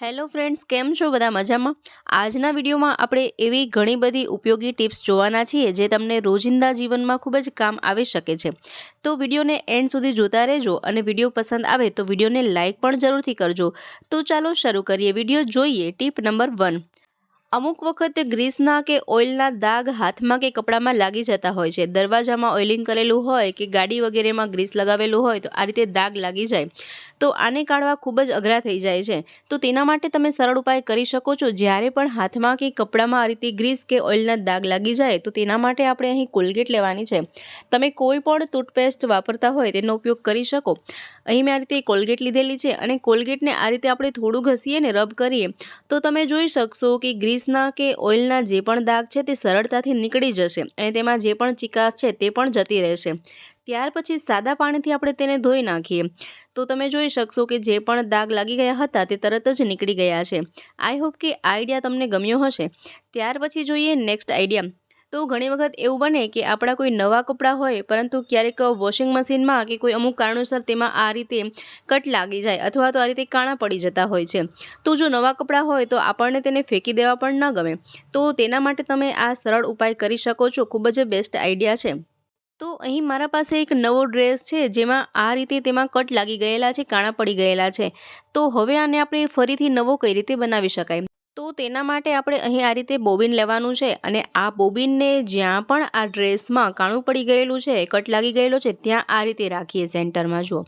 Hello friends કેમ છો બધા મજામાં? આજના વિડીયોમાં આપણે એવી ઘણી બધી ઉપયોગી ટિપ્સ જોવાના છીએ જે તમને રોજિંદા જીવનમાં ખૂબ જ કામ આવી શકે છે. તો વિડીયોને એન્ડ સુધી જોતા રહેજો અને વીડિયો પસંદ આવે તો વિડીયોને લાઇક પણ જરૂરથી કરજો. તો ચાલો શરૂ કરીએ. વીડિયો જોઈએ. Tip number one. અમુક વખત ગ્રીસના કે ઓઇલના દાગ હાથમાં કે કપડામાં લાગી જતા હોય છે. દરવાજામાં ઓઇલિંગ કરેલું હોય કે ગાડી વગેરેમાં ગ્રીસ લગાવેલું હોય તો આ રીતે દાગ લાગી જાય. તો આને કાઢવા ખૂબ જ અઘરા થઈ જાય છે. તો તેના માટે તમે સરળ ઉપાય કરી શકો છો. જ્યારે પણ હાથમાં કે કપડામાં આ રીતે ગ્રીસ કે ઓઇલના દાગ લાગી જાય, તો તેના માટે આપણે અહીં કોલગેટ લેવાની છે. તમે કોઈ પણ ટૂથપેસ્ટ વાપરતા હોય તેનો ઉપયોગ કરી શકો. અહીં મેં આ રીતે કોલગેટ લીધેલી છે અને કોલગેટને આ રીતે આપણે થોડું ઘસીએ ને રબ કરીએ, તો તમે જોઈ શકશો કે ગ્રીસના કે ઓઇલના જે પણ દાગ છે તે સરળતાથી નીકળી જશે અને તેમાં જે પણ ચિકાસ છે તે પણ જતી રહેશે. ત્યાર પછી સાદા પાણીથી આપણે તેને ધોઈ નાખીએ. તો તમે જોઈ શકશો કે જે પણ દાગ લાગી ગયા હતા તે તરત જ નીકળી ગયા છે. આઈ હોપ કે આઈડિયા તમને ગમ્યો હશે. ત્યાર પછી જોઈએ નેક્સ્ટ આઈડિયા તો ઘણી વખત એવું બને કે આપણા કોઈ નવા કપડાં હોય, પરંતુ ક્યારેક વોશિંગ મશીનમાં કે કોઈ અમુક કારણોસર તેમાં આ રીતે કટ લાગી જાય અથવા તો આ રીતે કાણા પડી જતા હોય છે. તો જો નવા કપડાં હોય તો આપણને તેને ફેંકી દેવા પણ ન ગમે. તો તેના માટે તમે આ સરળ ઉપાય કરી શકો છો. ખૂબ જ બેસ્ટ આઈડિયા છે. તો અહીં મારા પાસે એક નવો ડ્રેસ છે, જેમાં આ રીતે તેમાં કટ લાગી ગયેલા છે, કાણા પડી ગયેલા છે. તો હવે આને આપણે ફરીથી નવો કઈ રીતે બનાવી શકાય? તો તેના માટે આપણે અહીં આ રીતે બોબિન લેવાનું છે અને આ બોબિનને જ્યાં પણ આ ડ્રેસમાં કાણું પડી ગયેલું છે, કટ લાગી ગયેલો છે, ત્યાં આ રીતે રાખીએ સેન્ટરમાં, જુઓ.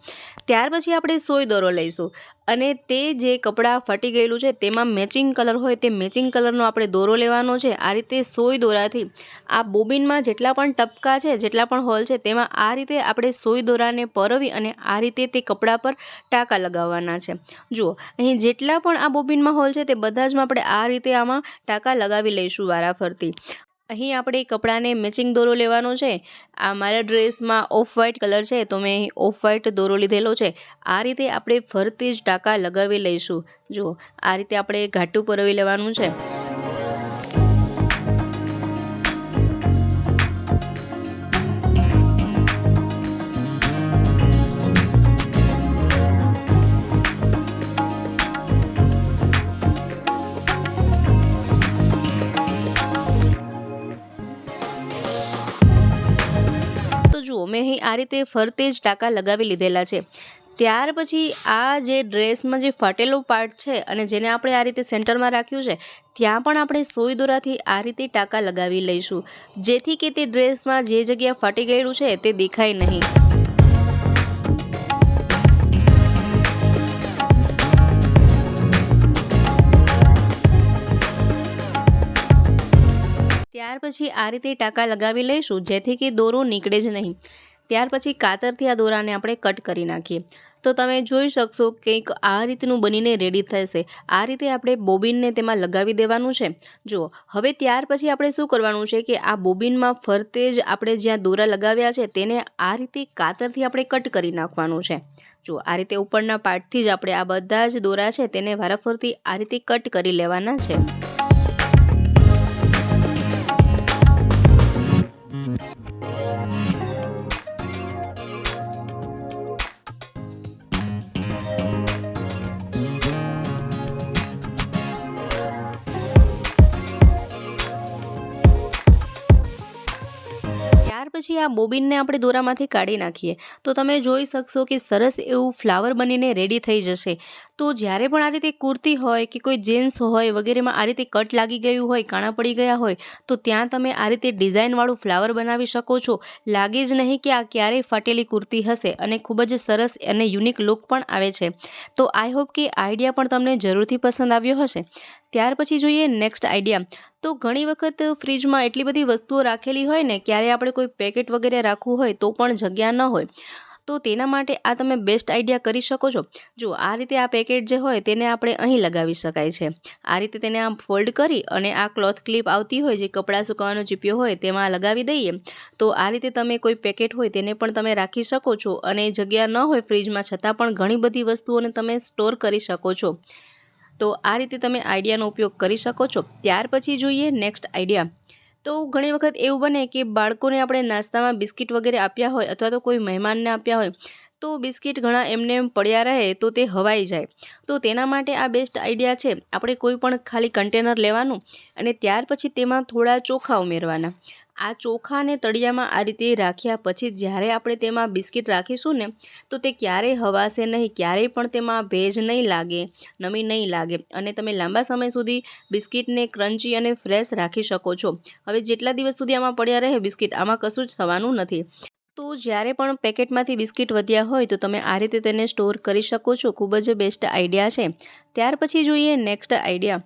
ત્યાર પછી આપણે સોય દોરો લઈશું. અને તે જે કપડાં ફાટી ગયેલું છે, તેમાં મેચિંગ કલર હોય, તે મેચિંગ કલરનો આપણે દોરો લેવાનો છે. આ રીતે સોય દોરાથી આ બોબિનમાં જેટલા પણ ટપકા છે, જેટલા પણ હોલ છે, તેમાં આ રીતે આપણે સોય દોરાને પરવી અને આ રીતે તે કપડાં પર ટાંકા લગાવવાના છે. જુઓ, અહીં જેટલા પણ આ બોબિનમાં હોલ છે, તે બધા જમાં આપણે આ રીતે આમાં ટાંકા લગાવી લઈશું વારાફરતી. અહીં આપણે કપડાને મેચિંગ દોરો લેવાનો છે. આ મારા ડ્રેસમાં ઓફ વ્હાઇટ કલર છે, તો મેં ઓફ વ્હાઇટ દોરો લીધેલો છે. આ રીતે આપણે ફરતી જ ટાંકા લગાવી લઈશું. જુઓ, આ રીતે આપણે ઘાટું પરવી લેવાનું છે. આ રીતે ફરતે જ ટાંકા લગાવી લીધેલા છે. ત્યાર પછી આ જે ડ્રેસમાં જે ફાટેલો પાર્ટ છે અને જેને આપણે આ રીતે સેન્ટરમાં રાખ્યું છે, ત્યાં પણ આપણે સોય દોરાથી આ રીતે ટાંકા લગાવી લઈશું. જેથી કે તે ડ્રેસમાં જે જગ્યા ફાટી ગયેલું છે તે દેખાય નહીં. ત્યાર પછી આ રીતે ટાંકા લગાવી લઈશું, જેથી કે દોરો નીકળે જ નહીં. ત્યાર પછી કાતરથી આ દોરાને આપણે કટ કરી નાખીએ. તો તમે જોઈ શકશો કંઈક આ રીતનું બનીને રેડી થશે. આ રીતે આપણે બોબિનને તેમાં લગાવી દેવાનું છે. જુઓ, હવે ત્યાર પછી આપણે શું કરવાનું છે કે આ બોબિનમાં ફરતે જ આપણે જ્યાં દોરા લગાવ્યા છે તેને આ રીતે કાતરથી આપણે કટ કરી નાખવાનું છે. જુઓ, આ રીતે ઉપરના પાર્ટથી જ આપણે આ બધા જ દોરા છે તેને વારાફરતી આ રીતે કટ કરી લેવાના છે. પછી આ બોબિનને આપણે દોરામાંથી કાઢી નાખીએ. તો તમે જોઈ શકશો કે સરસ એવું ફ્લાવર બનીને રેડી થઈ જશે. તો જ્યારે પણ આ રીતે કુર્તી હોય કે કોઈ જીન્સ હોય વગેરેમાં આ રીતે કટ લાગી ગયું હોય, કાણા પડી ગયા હોય, તો ત્યાં તમે આ રીતે ડિઝાઇનવાળું ફ્લાવર બનાવી શકો છો. લાગે જ નહીં કે આ ક્યારેય ફાટેલી કુર્તી હશે અને ખૂબ જ સરસ અને યુનિક લુક પણ આવે છે. તો આઈ હોપ કે આઈડિયા પણ તમને જરૂરથી પસંદ આવ્યો હશે. ત્યાર પછી જોઈએ નેક્સ્ટ આઈડિયા તો ઘણી વખત ફ્રીજમાં એટલી બધી વસ્તુઓ રાખેલી હોય ને, ક્યારે આપણે કોઈ પેકેટ વગેરે રાખવું હોય તો પણ જગ્યા ન હોય. તો તેના માટે આ તમે બેસ્ટ આઈડિયા કરી શકો છો. જો આ રીતે આ પેકેટ જે હોય તેને આપણે અહીં લગાવી શકાય છે. આ રીતે તેને આમ ફોલ્ડ કરી અને આ ક્લોથ ક્લિપ આવતી હોય જે કપડાં સુકવાનો ચીપિયો હોય તેમાં લગાવી દઈએ. તો આ રીતે તમે કોઈ પેકેટ હોય તેને પણ તમે રાખી શકો છો અને જગ્યા ન હોય ફ્રીજમાં છતાં પણ ઘણી બધી વસ્તુઓને તમે સ્ટોર કરી શકો છો. તો આ રીતે તમે આઈડિયાનો ઉપયોગ કરી શકો છો. ત્યાર પછી જોઈએ નેક્સ્ટ આઈડિયા. તો ઘણી વખત એવું બને કે બાળકોને આપણે નાસ્તામાં બિસ્કિટ વગેરે આપ્યા હોય અથવા તો કોઈ મહેમાનને આપ્યા હોય, તો બિસ્કિટ ઘણા એમને એમ પડ્યા રહે તો તે હવાઈ જાય. તો તેના માટે આ બેસ્ટ આઈડિયા છે. આપણે કોઈ પણ ખાલી કન્ટેનર લેવાનું અને ત્યાર પછી તેમાં થોડા ચોખા ઉમેરવાના. આ ચોખાને તળિયામાં આ રીતે રાખ્યા પછી જ્યારે આપણે તેમાં બિસ્કિટ રાખીશું ને, તો તે ક્યારેય હવાશે નહીં, ક્યારેય પણ તેમાં ભેજ નહીં લાગે, નમી નહીં લાગે. અને તમે લાંબા સમય સુધી બિસ્કિટને ક્રન્ચી અને ફ્રેશ રાખી શકો છો. હવે જેટલા દિવસ સુધી આમાં પડ્યા રહે બિસ્કિટ, આમાં કશું જ થવાનું નથી. તો જ્યારે પણ પેકેટમાંથી બિસ્કિટ વધ્યા હોય, તો તમે આ રીતે તેને સ્ટોર કરી શકો છો. ખૂબ જ બેસ્ટ આઈડિયા છે. ત્યાર પછી જોઈએ નેક્સ્ટ આઈડિયા.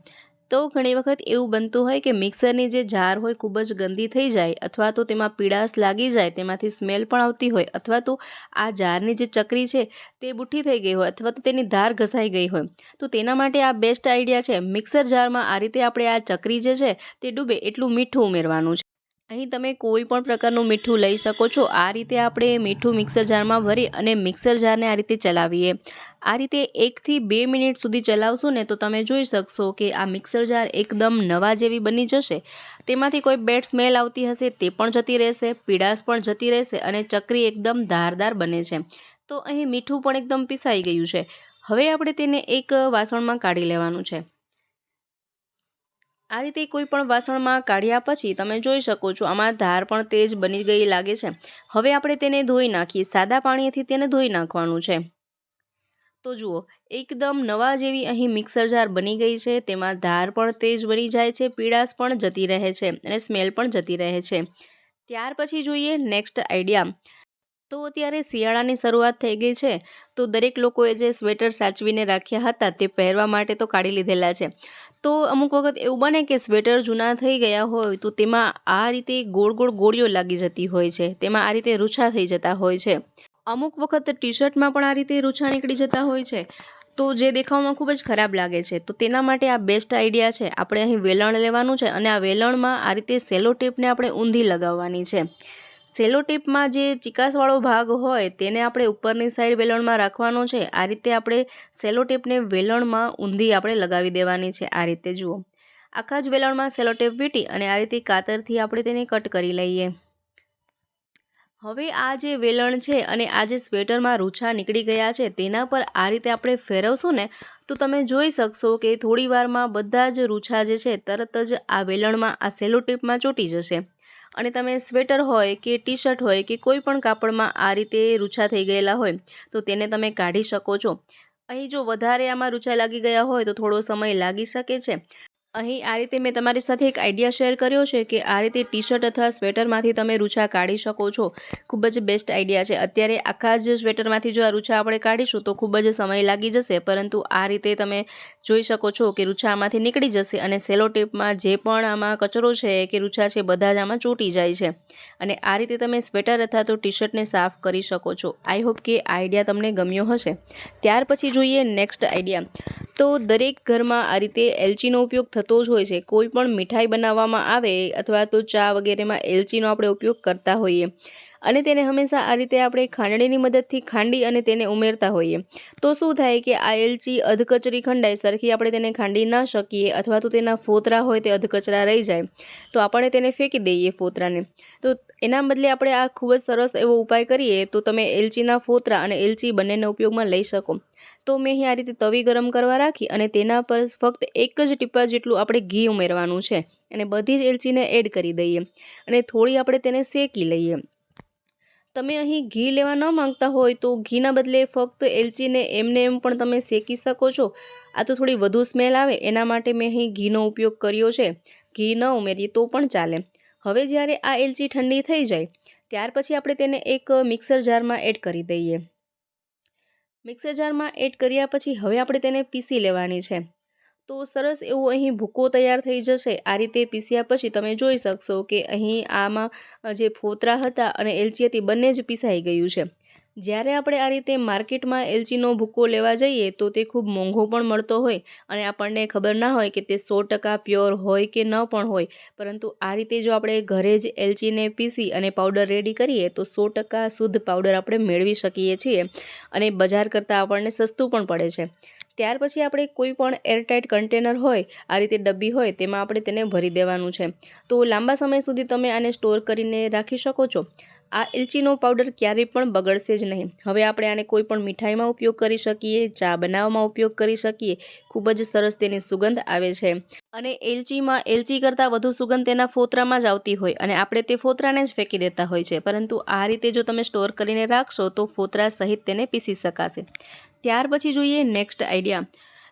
તો ઘણી વખત એવું બનતું હોય કે મિક્સરની જે જાર હોય ખૂબ જ ગંદી થઈ જાય અથવા તો તેમાં પીડાશ લાગી જાય, તેમાંથી સ્મેલ પણ આવતી હોય અથવા તો આ જારની જે ચકરી છે તે બુઠ્ઠી થઈ ગઈ હોય અથવા તો તેની ધાર ઘસાઈ ગઈ હોય. તો તેના માટે આ બેસ્ટ આઈડિયા છે. મિક્સર જારમાં આ રીતે આપણે આ ચકરી જે છે તે ડૂબે એટલું મીઠું ઉમેરવાનું છે. અહીં તમે કોઈ પણ પ્રકારનું મીઠું લઈ શકો છો. આ રીતે આપણે મીઠું મિક્સર જારમાં ભરી અને મિક્સર જારને આ રીતે ચલાવીએ. આ રીતે એકથી બે મિનિટ સુધી ચલાવશો ને તો તમે જોઈ શકશો કે આ મિક્સર જાર એકદમ નવા જેવી બની જશે. તેમાંથી કોઈ બેડ સ્મેલ આવતી હશે તે પણ જતી રહેશે પીડાશ પણ જતી રહેશે અને ચકરી એકદમ ધારદાર બને છે. તો અહીં મીઠું પણ એકદમ પીસાઈ ગયું છે. હવે આપણે તેને એક વાસણમાં કાઢી લેવાનું છે. આ રીતે કોઈ પણ વાસણમાં કાઢ્યા પછી તમે જોઈ શકો છો, આમાં ધાર પણ તેજ બની ગઈ લાગે છે. હવે આપણે તેને ધોઈ નાખીએ, સાદા પાણીથી તેને ધોઈ નાખવાનું છે. તો જુઓ, એકદમ નવા જેવી અહીં મિક્સર જાર બની ગઈ છે, તેમાં ધાર પણ તેજ બની જાય છે, પીળાશ પણ જતી રહે છે અને સ્મેલ પણ જતી રહે છે. ત્યાર પછી જોઈએ નેક્સ્ટ આઈડિયા. તો અત્યારે શિયાળાની શરૂઆત થઈ ગઈ છે. તો દરેક લોકોએ જે સ્વેટર સાચવીને રાખ્યા હતા તે પહેરવા માટે તો કાઢી લીધેલા છે. તો અમુક વખત એવું બને કે સ્વેટર જૂના થઈ ગયા હોય તો તેમાં આ રીતે ગોળ ગોળ ગોળીઓ લાગી જતી હોય છે. તેમાં આ રીતે રૂછા થઈ જતા હોય છે. અમુક વખત ટી શર્ટમાં પણ આ રીતે રૂછા નીકળી જતા હોય છે. તો જે દેખાવામાં ખૂબ જ ખરાબ લાગે છે. તો તેના માટે આ બેસ્ટ આઈડિયા છે. આપણે અહીં વેલણ લેવાનું છે અને આ વેલણમાં આ રીતે સેલો ટેપને આપણે ઊંધી લગાવવાની છે. સેલો ટીપમાં જે ચિકાસવાળો ભાગ હોય તેને આપણે ઉપરની સાઈડ વેલણમાં રાખવાનો છે. આ રીતે આપણે સેલો ટેપને વેલણમાં ઊંધી આપણે લગાવી દેવાની છે. આ રીતે જુઓ. આખા જ વેલણમાં સેલો ટેપ વીટી અને આ રીતે કાતરથી આપણે તેને કટ કરી લઈએ. હવે આ જે વેલણ છે અને આ જે સ્વેટરમાં રૂછા નીકળી ગયા છે તેના પર આ રીતે આપણે ફેરવશું ને, તો તમે જોઈ શકશો કે થોડી વારમાં બધા જ રૂછા જે છે તરત જ આ વેલણમાં આ સેલો ટીપમાં ચોંટી જશે. અને તમે સ્વેટર હોય કે ટી શર્ટ હોય કે કોઈ પણ કાપડમાં આ રીતે રૂછા થઈ ગયેલા હોય, તો તેને તમે કાઢી શકો છો. અહીં જો વધારે આમાં રૂછા લાગી ગયા હોય, તો થોડો સમય લાગી શકે છે. અહીં આ રીતે મેં તમારી સાથે એક આઈડિયા શેર કર્યો છે કે આ રીતે ટી શર્ટ અથવા સ્વેટરમાંથી તમે રૂછા કાઢી શકો છો. ખૂબ જ બેસ્ટ આઈડિયા છે. અત્યારે આખા જ સ્વેટરમાંથી જો આ રૂછા આપણે કાઢીશું તો ખૂબ જ સમય લાગી જશે, પરંતુ આ રીતે તમે જોઈ શકો છો કે રૂછા આમાંથી નીકળી જશે અને સેલો ટેપમાં જે પણ આમાં કચરો છે કે રૂછા છે બધા જ આમાં ચોંટી જાય છે. અને આ રીતે તમે સ્વેટર અથવા તો ટી શર્ટને સાફ કરી શકો છો. આઈ હોપ કે આઈડિયા તમને ગમ્યો હશે. ત્યાર પછી જોઈએ નેક્સ્ટ આઈડિયા તો દરેક ઘરમાં આ રીતે એલચીનો ઉપયોગ થતો જ હોય છે. કોઈ પણ મીઠાઈ બનાવવામાં આવે અથવા તો ચા વગેરેમાં એલચીનો આપણે ઉપયોગ કરતા હોઈએ અને તેને હંમેશા આ રીતે આપણે ખાંડણીની મદદથી ખાંડી અને તેને ઉમેરતા હોઈએ. તો શું થાય કે આ એલચી અધકચરી ખંડાય, સરખી આપણે તેને ખાંડી ન શકીએ અથવા તો તેના ફોતરા હોય તે અધકચરા રહી જાય. તો આપણે તેને ફેંકી દઈએ ફોતરાને. તો એના બદલે આપણે આ ખૂબ જ સરસ એવો ઉપાય કરીએ તો તમે એલચીના ફોતરા અને એલચી બંનેને ઉપયોગમાં લઈ શકો. તો મેં અહીં આ રીતે તવી ગરમ કરવા રાખી અને તેના પર ફક્ત એક જ ટીપા જેટલું આપણે ઘી ઉમેરવાનું છે. અને બધી જ એલચીને એડ કરી દઈએ અને થોડી આપણે તેને શેકી લઈએ. તમે અહીં ઘી લેવા ન માંગતા હોય તો ઘીના બદલે ફક્ત એલચીને એમને એમ પણ તમે શેકી શકો છો. આ તો થોડી વધુ સ્મેલ આવે એના માટે મેં અહીં ઘીનો ઉપયોગ કર્યો છે. ઘી ન ઉમેરીએ તો પણ ચાલે. હવે જ્યારે આ એલચી ઠંડી થઈ જાય, ત્યાર પછી આપણે તેને એક મિક્સર જારમાં એડ કરી દઈએ. મિક્સર જારમાં એડ કર્યા પછી હવે આપણે તેને પીસી લેવાની છે. તો સરસ એવો અહીં ભૂકો તૈયાર થઈ જશે. આ રીતે પીસ્યા પછી તમે જોઈ શકશો કે અહીં આમાં જે ફોતરા હતા અને એલચી હતી બંને જ પીસાઈ ગયું છે. જ્યારે આપણે આ રીતે માર્કેટમાં એલચીનો ભૂકો લેવા જઈએ, તો તે ખૂબ મોંઘો પણ મળતો હોય અને આપણને ખબર ના હોય કે તે સો ટકા પ્યોર હોય કે ન પણ હોય. પરંતુ આ રીતે જો આપણે ઘરે જ એલચીને પીસી અને પાવડર રેડી કરીએ, તો સો ટકા શુદ્ધ પાવડર આપણે મેળવી શકીએ છીએ અને બજાર કરતાં આપણને સસ્તું પણ પડે છે. ત્યાર પછી આપણે કોઈ પણ એરટાઇટ કન્ટેનર હોય, આ રીતે ડબ્બી હોય, તેમાં આપણે તેને ભરી દેવાનું છે. તો લાંબા સમય સુધી તમે આને સ્ટોર કરીને રાખી શકો છો. આ એલચીનો પાવડર ક્યારેય પણ બગડશે જ નહીં. હવે આપણે આને કોઈ પણ મીઠાઈમાં ઉપયોગ કરી શકીએ, ચા બનાવવામાં ઉપયોગ કરી શકીએ, ખૂબ જ સરસ તેની સુગંધ આવે છે. અને એલચીમાં એલચી કરતાં વધુ સુગંધ તેના ફોતરામાં જ આવતી હોય અને આપણે તે ફોતરાને જ ફેંકી દેતા હોય છે. પરંતુ આ રીતે જો તમે સ્ટોર કરીને રાખશો તો ફોતરા સહિત તેને પીસી શકાશે. ત્યાર પછી જોઈએ નેક્સ્ટ આઈડિયા.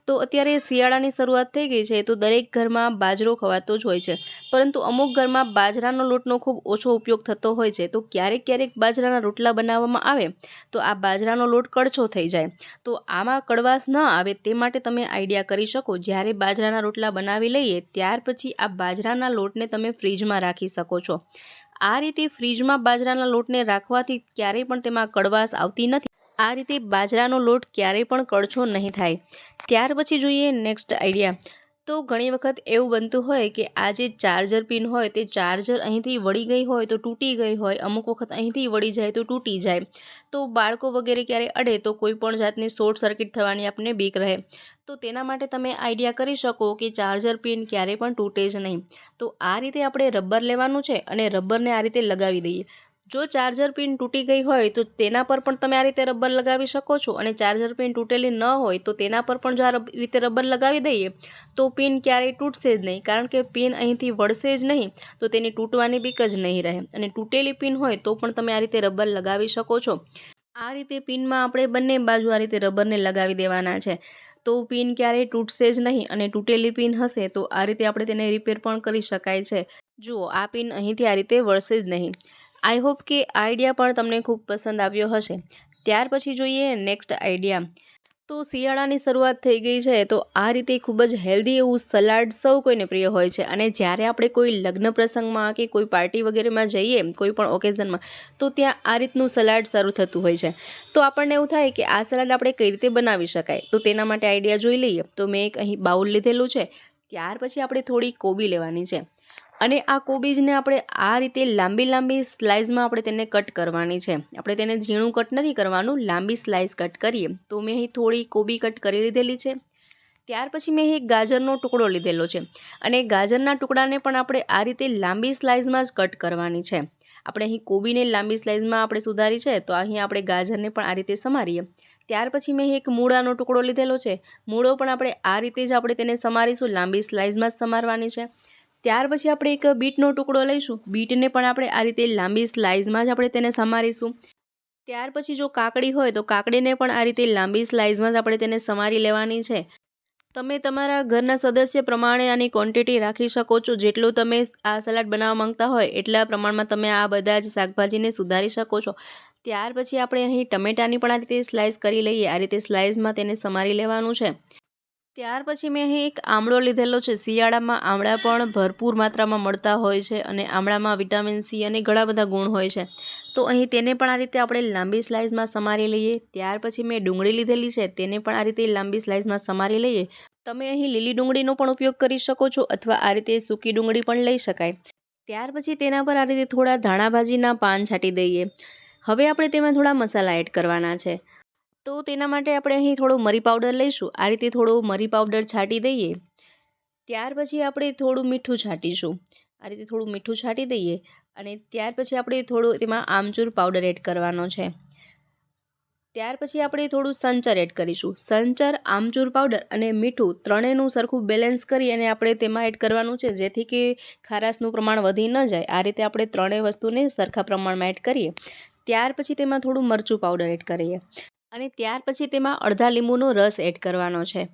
તો અત્યારે શિયાળાની શરૂઆત થઈ ગઈ છે, તો દરેક ઘરમાં બાજરો ખવાતો જ હોય છે. પરંતુ અમુક ઘરમાં બાજરાનો લોટનો ખૂબ ઓછો ઉપયોગ થતો હોય છે, તો ક્યારેક ક્યારેક બાજરાના રોટલા બનાવવામાં આવે, તો આ બાજરાનો લોટ કડછો થઈ જાય. તો આમાં કડવાશ ન આવે તે માટે તમે આઈડિયા કરી શકો, જ્યારે બાજરાના રોટલા બનાવી લઈએ, ત્યાર પછી આ બાજરાના લોટને તમે ફ્રીજમાં રાખી શકો છો. આ રીતે ફ્રીજમાં બાજરાના લોટને રાખવાથી ક્યારેય પણ તેમાં કડવાશ આવતી નથી. આ રીતે બાજરાનો લોટ ક્યારેય પણ કડછો નહીં થાય. ત્યાર પછી જોઈએ નેક્સ્ટ આઈડિયા તો ઘણી વખત એવું બનતું હોય કે આ જે ચાર્જર પિન હોય તે ચાર્જર અહીંથી વળી ગઈ હોય તો તૂટી ગઈ હોય, અમુક વખત અહીંથી વળી જાય તો તૂટી જાય. તો બાળકો વગેરે ક્યારે અડે તો કોઈ પણ જાતની શોર્ટ સર્કિટ થવાની આપણને બીક રહે. તો તેના માટે તમે આઈડિયા કરી શકો કે ચાર્જર પિન ક્યારે પણ તૂટે જ નહીં. તો આ રીતે આપણે રબર લેવાનું છે અને રબરને આ રીતે લગાવી દઈએ. જો ચાર્જર પિન તૂટી ગઈ હોય તો તેના પર પણ તમે આ રીતે રબર લગાવી શકો છો અને ચાર્જર પિન તૂટેલી ન હોય તો તેના પર પણ જો આ રીતે રબર લગાવી દઈએ, તો પિન ક્યારેય તૂટશે જ નહીં. કારણ કે પિન અહીંથી વળશે જ નહીં, તો તેની તૂટવાની બીક જ નહીં રહે. અને તૂટેલી પિન હોય તો પણ તમે આ રીતે રબર લગાવી શકો છો. આ રીતે પિનમાં આપણે બંને બાજુ આ રીતે રબરને લગાવી દેવાના છે. તો પિન ક્યારેય તૂટશે જ નહીં અને તૂટેલી પિન હશે તો આ રીતે આપણે તેને રિપેર પણ કરી શકાય છે. જુઓ, આ પિન અહીંથી આ રીતે વળશે જ નહીં. આઈ હોપ કે આઈડિયા પણ તમને ખૂબ પસંદ આવ્યો હશે. ત્યાર પછી જોઈએ નેક્સ્ટ આઈડિયા. તો શિયાળાની શરૂઆત થઈ ગઈ છે, તો આ રીતે ખૂબ જ હેલ્ધી એવું સલાડ સૌ કોઈને પ્રિય હોય છે. અને જ્યારે આપણે કોઈ લગ્ન પ્રસંગમાં કે કોઈ પાર્ટી વગેરેમાં જઈએ, કોઈ પણ ઓકેઝનમાં, તો ત્યાં આ રીતનું સલાડ શરૂ થતું હોય છે. તો આપણને એવું થાય કે આ સલાડ આપણે કઈ રીતે બનાવી શકાય? તો તેના માટે આઈડિયા જોઈ લઈએ. તો મેં એક અહીં બાઉલ લીધેલું છે. ત્યાર પછી આપણે થોડી કોબી લેવાની છે. અને આ કોબીજને આપણે આ રીતે લાંબી લાંબી સ્લાઇસમાં આપણે તેને કટ કરવાની છે. આપણે તેને ઝીણું કટ નથી કરવાનું, લાંબી સ્લાઇસ કટ કરીએ. તો મેં અહીં થોડી કોબી કટ કરી લીધેલી છે. ત્યાર પછી મેં એક ગાજરનો ટુકડો લીધેલો છે. અને ગાજરના ટુકડાને પણ આપણે આ રીતે લાંબી સ્લાઇસમાં જ કટ કરવાની છે. આપણે અહીં કોબીને લાંબી સ્લાઇસમાં આપણે સુધારી છે, તો અહીં આપણે ગાજરને પણ આ રીતે સમારીએ. ત્યાર પછી મેં એક મૂળાનો ટુકડો લીધેલો છે. મૂળો પણ આપણે આ રીતે જ આપણે તેને સમારીશું, લાંબી સ્લાઇસમાં જ સમારવાની છે. ત્યાર પછી આપણે એક બીટનો ટુકડો લઈશું. બીટને પણ આપણે આ રીતે લાંબી સ્લાઇઝમાં જ આપણે તેને સમારીશું. ત્યાર પછી જો કાકડી હોય તો કાકડીને પણ આ રીતે લાંબી સ્લાઇઝમાં જ આપણે તેને સમારી લેવાની છે. તમે તમારા ઘરના સદસ્ય પ્રમાણે આની ક્વોન્ટિટી રાખી શકો છો. જેટલું તમે આ સલાડ બનાવવા માંગતા હોય એટલા પ્રમાણમાં તમે આ બધા જ શાકભાજીને સુધારી શકો છો. ત્યાર પછી આપણે અહીં ટમેટાની પણ આ રીતે સ્લાઇસ કરી લઈએ. આ રીતે સ્લાઇસમાં તેને સમારી લેવાનું છે. ત્યાર પછી મેં અહીં એક આમળો લીધેલો છે. શિયાળામાં આમળા પણ ભરપૂર માત્રામાં મળતા હોય છે અને આમળામાં વિટામિન સી અને ઘણા બધા ગુણ હોય છે. તો અહીં તેને પણ આ રીતે આપણે લાંબી સ્લાઇસમાં સમારી લઈએ. ત્યાર પછી મેં ડુંગળી લીધેલી છે. તેને પણ આ રીતે લાંબી સ્લાઇસમાં સમારી લઈએ. તમે અહીં લીલી ડુંગળીનો પણ ઉપયોગ કરી શકો છો અથવા આ રીતે સૂકી ડુંગળી પણ લઈ શકાય. ત્યાર પછી તેના પર આ રીતે થોડા ધાણાભાજીના પાન છાંટી દઈએ. હવે આપણે તેમાં થોડા મસાલા એડ કરવાના છે. તો તેના માટે આપણે અહીં થોડો મરી પાવડર લઈશું. આ રીતે થોડો મરી પાવડર છાંટી દઈએ. ત્યાર પછી આપણે થોડું મીઠું છાંટીશું. આ રીતે થોડું મીઠું છાંટી દઈએ અને ત્યાર પછી આપણે થોડું તેમાં આમચૂર પાવડર એડ કરવાનો છે. ત્યાર પછી આપણે થોડું સંચર એડ કરીશું. સંચર, આમચૂર પાવડર અને મીઠું ત્રણેયનું સરખું બેલેન્સ કરી અને આપણે તેમાં એડ કરવાનું છે. જેથી કે ખારાશનું પ્રમાણ વધી ન જાય. આ રીતે આપણે ત્રણેય વસ્તુને સરખા પ્રમાણમાં એડ કરીએ. ત્યાર પછી તેમાં થોડું મરચું પાવડર એડ કરીએ. અને ત્યાર પછી તેમાં અડધા લીંબુનો રસ એડ કરવાનો છે.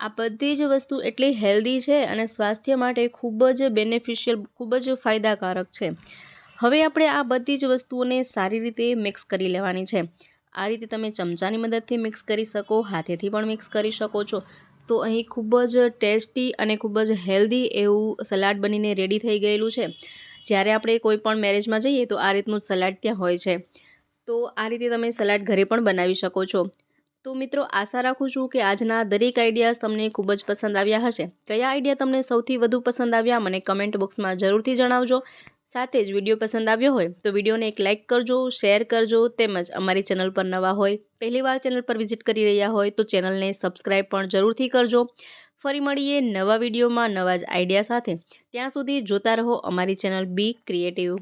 આ બધી જ વસ્તુ એટલી હેલ્ધી છે અને સ્વાસ્થ્ય માટે ખૂબ જ બેનિફિશિયલ, ખૂબ જ ફાયદાકારક છે. હવે આપણે આ બધી જ વસ્તુઓને સારી રીતે મિક્સ કરી લેવાની છે. આ રીતે તમે ચમચાની મદદથી મિક્સ કરી શકો, હાથેથી પણ મિક્સ કરી શકો છો. તો અહીં ખૂબ જ ટેસ્ટી અને ખૂબ જ હેલ્ધી એવું સલાડ બનીને રેડી થઈ ગયેલું છે. જ્યારે આપણે કોઈ પણ મેરેજમાં જઈએ તો આ રીતનું સલાડ ત્યાં હોય છે. તો આ રીતે તમે સલાડ ઘરે પણ બનાવી શકો છો. તો મિત્રો, આશા રાખું છું કે આજના દરેક આઈડિયાઝ તમને ખૂબ જ પસંદ આવ્યા હશે. કયા આઈડિયા તમને સૌથી વધુ પસંદ આવ્યા, મને કમેન્ટ બોક્સમાં જરૂરથી જણાવજો. સાથે જ વીડિયો પસંદ આવ્યો હોય, તો વિડીયોને એક લાઇક કરજો, શેર કરજો, તેમજ અમારી ચેનલ પર નવા હોય, પહેલીવાર ચેનલ પર વિઝિટ કરી રહ્યા હોય, તો ચેનલને સબસ્ક્રાઈબ પણ જરૂરથી કરજો. ફરી મળીએ નવા વિડીયોમાં નવા જ આઈડિયા સાથે. ત્યાં સુધી જોતા રહો અમારી ચેનલ બી ક્રિએટિવ.